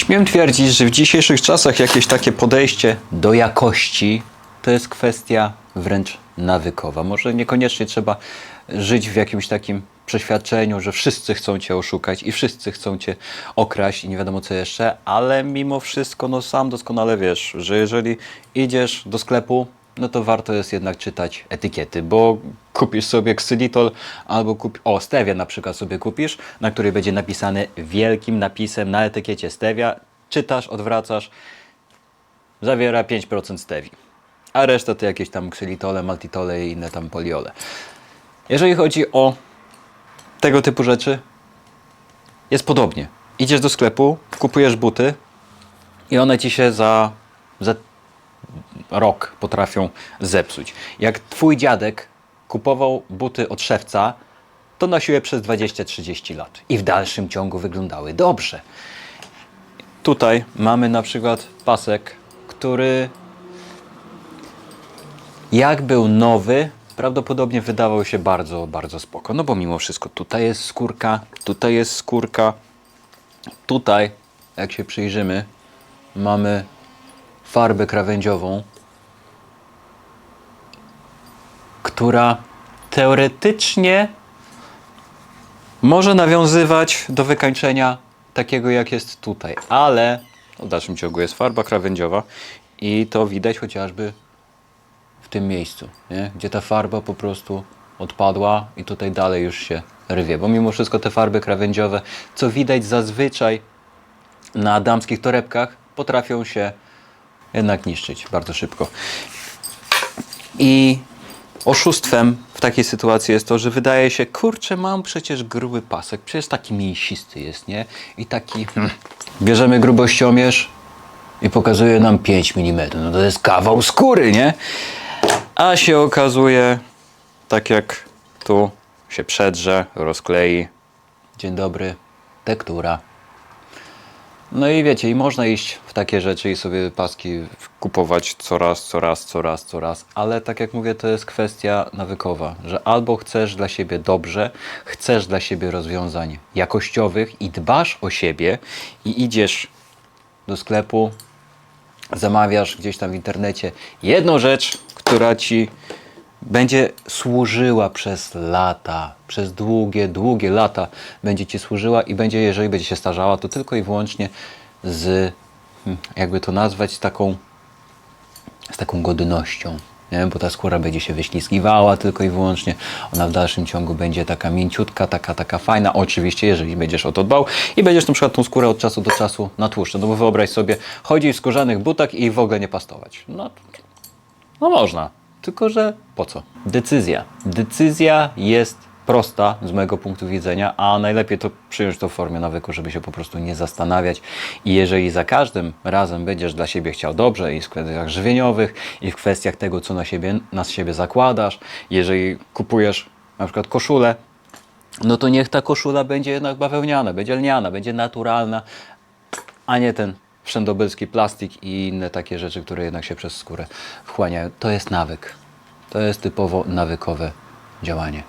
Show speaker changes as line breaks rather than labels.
Śmiem twierdzić, że w dzisiejszych czasach jakieś takie podejście do jakości to jest kwestia wręcz nawykowa. Może niekoniecznie trzeba żyć w jakimś takim przeświadczeniu, że wszyscy chcą cię oszukać i wszyscy chcą cię okraść i nie wiadomo co jeszcze, ale mimo wszystko, no sam doskonale wiesz, że jeżeli idziesz do sklepu, no to warto jest jednak czytać etykiety, bo kupisz sobie ksylitol albo kup... o, stevia na przykład sobie kupisz, na której będzie napisane wielkim napisem na etykiecie stevia, czytasz, odwracasz, zawiera 5% stevii, a reszta to jakieś tam ksylitole, maltitole i inne tam poliole. Jeżeli chodzi o tego typu rzeczy, jest podobnie. Idziesz do sklepu, kupujesz buty i one ci się za, za rok potrafią zepsuć. Jak twój dziadek kupował buty od szewca, to nosił je przez 20-30 lat i w dalszym ciągu wyglądały dobrze. Tutaj mamy na przykład pasek, który jak był nowy, prawdopodobnie wydawał się bardzo, bardzo spoko. No bo mimo wszystko tutaj jest skórka, tutaj jest skórka, tutaj, jak się przyjrzymy, mamy farbę krawędziową, która teoretycznie może nawiązywać do wykańczenia takiego, jak jest tutaj, ale w dalszym ciągu jest farba krawędziowa i to widać chociażby w tym miejscu, nie? gdzie ta farba po prostu odpadła i tutaj dalej już się rwie, bo mimo wszystko te farby krawędziowe, co widać zazwyczaj na damskich torebkach, potrafią się jednak niszczyć bardzo szybko. I oszustwem w takiej sytuacji jest to, że wydaje się, kurczę, mam przecież gruby pasek, przecież taki mięsisty jest, nie? I taki, hmm, bierzemy grubościomierz i pokazuje nam 5 mm. No to jest kawał skóry, nie? A się okazuje, tak jak tu się przedrze, rozklei. Dzień dobry, tektura. No i wiecie, i można iść w takie rzeczy i sobie paski kupować coraz, coraz, coraz, coraz, ale tak jak mówię, to jest kwestia nawykowa, że albo chcesz dla siebie dobrze, chcesz dla siebie rozwiązań jakościowych i dbasz o siebie i idziesz do sklepu, zamawiasz gdzieś tam w internecie jedną rzecz, która ci będzie służyła przez lata, przez długie, długie lata będzie ci służyła i będzie, jeżeli będzie się starzała, to tylko i wyłącznie z, hmm, jakby to nazwać, taką, z taką godnością. Nie? Bo ta skóra będzie się wyślizgiwała tylko i wyłącznie. Ona w dalszym ciągu będzie taka mięciutka, taka, taka fajna. Oczywiście, jeżeli będziesz o to dbał i będziesz na przykład tą skórę od czasu do czasu natłuszczał. No bo wyobraź sobie, chodzić w skórzanych butach i w ogóle nie pastować. No, no można, tylko że po co? Decyzja. Decyzja jest prosta z mojego punktu widzenia, a najlepiej to przyjąć to w formie nawyku, żeby się po prostu nie zastanawiać. I jeżeli za każdym razem będziesz dla siebie chciał dobrze i w kwestiach żywieniowych, i w kwestiach tego, co na siebie, na siebie zakładasz, jeżeli kupujesz na przykład koszulę, no to niech ta koszula będzie jednak bawełniana, będzie lniana, będzie naturalna, a nie ten wszędobylski plastik i inne takie rzeczy, które jednak się przez skórę wchłaniają. To jest nawyk. To jest typowo nawykowe działanie.